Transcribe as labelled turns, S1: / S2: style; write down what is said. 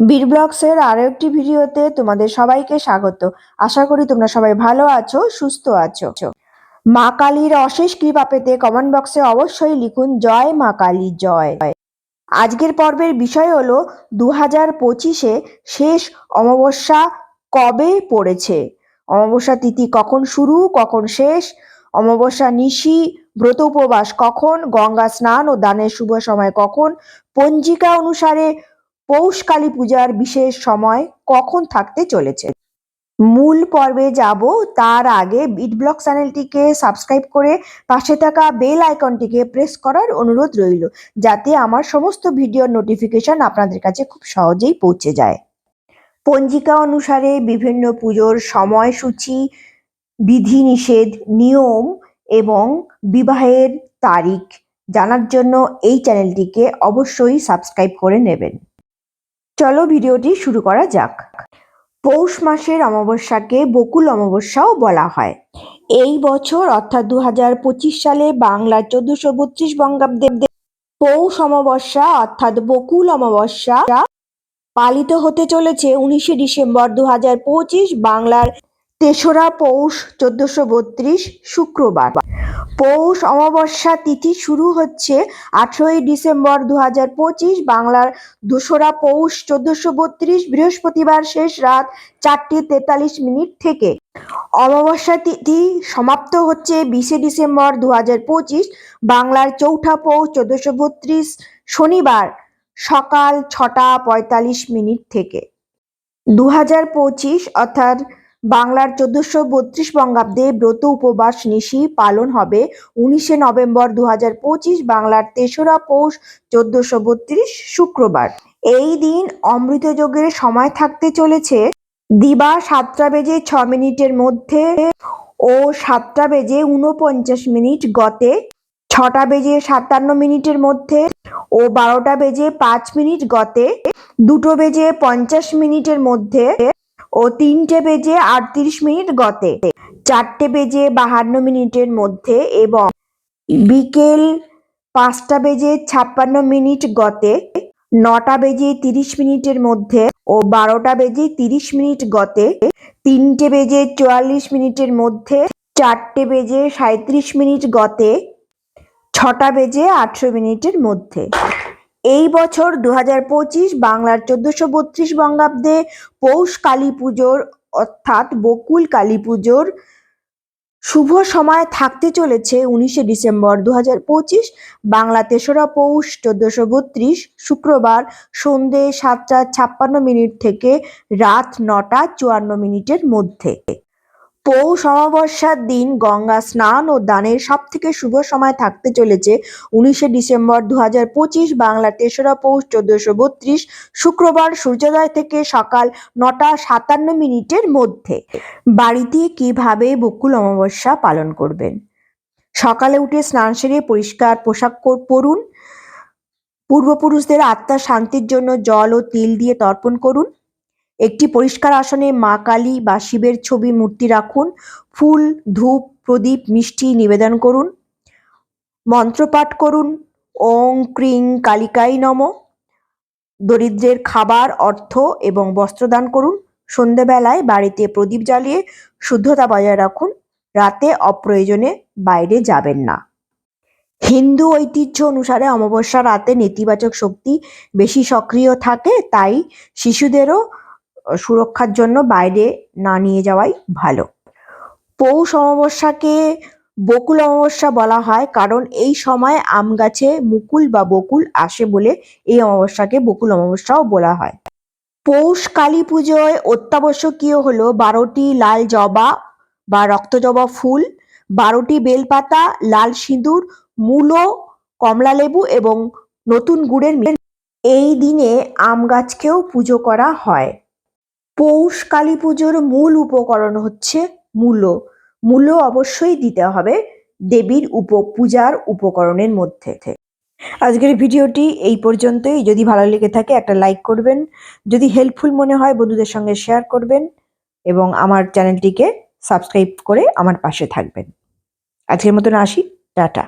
S1: বীর ব্লগসের আরও একটি ভিডিওতে তোমাদের সবাইকে স্বাগত। আশা করি তোমরা সবাই ভালো আছো, সুস্থ আছো। মা কালীর অশেষ কৃপা পেতে কমেন্ট বক্সে অবশ্যই লিখুন, জয় মা কালী, জয়। আজকের পর্বের বিষয় হলো দু হাজার পঁচিশে শেষ অমাবস্যা কবে পড়েছে? অমাবস্যা তিথি কখন শুরু, কখন শেষ? অমাবস্যা নিশি, ব্রত উপবাস কখন? গঙ্গা স্নান ও দানের শুভ সময় কখন? পঞ্জিকা অনুসারে পৌষ কালী পূজার বিশেষ সময় কখন থাকতে চলেছে? মূল পর্বে যাব, তার আগে বিট ব্লক চ্যানেলটিকে সাবস্ক্রাইব করে পাশে থাকা বেল আইকনটিকে প্রেস করার অনুরোধ রইল, যাতে আমার সমস্ত ভিডিওর নোটিফিকেশন আপনাদের কাছে খুব সহজেই পৌঁছে যায়। পঞ্জিকা অনুসারে বিভিন্ন পুজোর সময়সূচি, বিধিনিষেধ, নিয়ম এবং বিবাহের তারিখ জানার জন্য এই চ্যানেলটিকে অবশ্যই সাবস্ক্রাইব করে নেবেন। চলো ভিডিওটি শুরু করা যাক। পৌষ মাসের অমাবস্যাকে বকুল অমাবস্যাও বলা হয়। এই বছর, অর্থাৎ দু হাজার পঁচিশ সালে বাংলার চোদ্দশো বত্রিশ বঙ্গাব্দে পৌষ অমাবস্যা, অর্থাৎ বকুল অমাবস্যা, পালিত হতে চলেছে উনিশে ডিসেম্বর দু হাজার পঁচিশ বাংলার তেসরা পৌষ চোদ্দশো বত্রিশ শুক্রবার। পৌষ অমাবস্যা তিথি শুরু হচ্ছে আঠেরোই ডিসেম্বর দু হাজার পঁচিশ বাংলার দোসরা পৌষ চোদ্দশো বত্রিশ বৃহস্পতিবার শেষ রাত চারটে তেতাল্লিশ মিনিট থেকে। অমাবস্যা তিথি সমাপ্ত হচ্ছে বিশে ডিসেম্বর দু হাজার পঁচিশ বাংলার চৌঠা পৌষ চোদ্দশো বত্রিশ শনিবার সকাল ছটা পঁয়তাল্লিশ মিনিট থেকে। দু হাজার পঁচিশ অর্থাৎ বাংলার চোদ্দশো বত্রিশ বঙ্গাব্দে ব্রত উপবাস নিশি পালন হবে। উনিশে নভেম্বর দু হাজার পঁচিশ বাংলার তেসরা পৌষ চোদ্দশো বত্রিশ শুক্রবার। এই দিন অমৃত যোগের সময় থাকতে চলেছে। দিবা সাতটা বেজে ছ মিনিটের মধ্যে ও সাতটা বেজে উনপঞ্চাশ মিনিট গতে, ছটা বেজে সাতান্ন মিনিটের মধ্যে ও বারোটা বেজে পাঁচ মিনিট গতে, দুটো বেজে পঞ্চাশ মিনিটের মধ্যে ও তিনটে বেজে আটত্রিশ মিনিট গতে। চারটে বেজে বাহান্ন মিনিটের মধ্যে এবং বিকেল পাঁচটা বেজে ছাপ্পান্ন মিনিট গতে, নটা বেজে তিরিশ মিনিটের মধ্যে ও বারোটা বেজে তিরিশ মিনিট গতে, তিনটে বেজে চুয়াল্লিশ মিনিটের মধ্যে, চারটে বেজে সাঁত্রিশ মিনিট গতে, ছটা বেজে আটশো মিনিটের মধ্যে। এই বছর দু হাজার পঁচিশ বাংলার চোদ্দশো বত্রিশ বঙ্গাব্দে পৌষ কালী পুজোর, অর্থাৎ বকুল কালী পুজোর শুভ সময় থাকতে চলেছে উনিশে ডিসেম্বর দু হাজার পঁচিশ। বাংলা তেসরা পৌষ চোদ্দশো বত্রিশ শুক্রবার সন্ধে সাতটা ছাপ্পান্ন মিনিট থেকে রাত নটা চুয়ান্ন মিনিটের মধ্যে। পৌষ অমাবস্যার দিন গঙ্গা স্নান ও দানের সব থেকে শুভ সময় থাকতে চলেছে উনিশে ডিসেম্বর দু হাজার পঁচিশ বাংলার তেসরা পৌষ চোদ্দশো বত্রিশ শুক্রবার সূর্যোদয় থেকে সকাল নটা সাতান্ন মিনিটের মধ্যে। বাড়িতে কীভাবে বকুল অমাবস্যা পালন করবেন? সকালে উঠে স্নান সেরে পরিষ্কার পোশাক পরুন। পূর্বপুরুষদের আত্মার শান্তির জন্য জল ও তিল দিয়ে তর্পণ করুন। একটি পরিষ্কার আসনে মা কালী বা শিবের ছবি মূর্তি রাখুন। ফুল, ধূপ, প্রদীপ, মিষ্টি নিবেদন করুন। মন্ত্রপাঠ করুন। ওং ক্রিং কালিকাই নম। দরিদ্রের খাবার, অর্থ এবং বস্ত্রদান করুন। সন্ধেবেলায় বাড়িতে প্রদীপ জ্বালিয়ে শুদ্ধতা বজায় রাখুন। রাতে অপ্রয়োজনে বাইরে যাবেন না। হিন্দু ঐতিহ্য অনুসারে অমাবস্যা রাতে নেতিবাচক শক্তি বেশি সক্রিয় থাকে, তাই শিশুদেরও সুরক্ষার জন্য বাইরে না নিয়ে যাওয়াই ভালো। পৌষ অমাবস্যাকে বকুল অমাবস্যা বলা হয় কারণ এই সময় আম গাছে মুকুল বা বকুল আসে বলে এই অমাবস্যাকে বকুল অমাবস্যাও বলা হয়। পৌষ কালী পুজোয় অত্যাবশ্যকীয় হলো বারোটি লাল জবা বা রক্তজবা ফুল, বারোটি বেলপাতা, লাল সিঁদুর, মূলো, কমলা লেবু এবং নতুন গুড়ের এই দিনে আম গাছকেও পুজো করা হয়। পৌষ কালী পুজোর মূল উপকরণ হচ্ছে মূলো। মূলো অবশ্যই দিতে হবে দেবীর উপ, পূজার উপকরণের মধ্যে আজকের ভিডিওটি এই পর্যন্তই। যদি ভালো লেগে থাকে একটা লাইক করবেন, যদি হেল্পফুল মনে হয় বন্ধুদের সঙ্গে শেয়ার করবেন এবং আমার চ্যানেলটিকে সাবস্ক্রাইব করে আমার পাশে থাকবেন। আজকের মতন আসি, টাটা।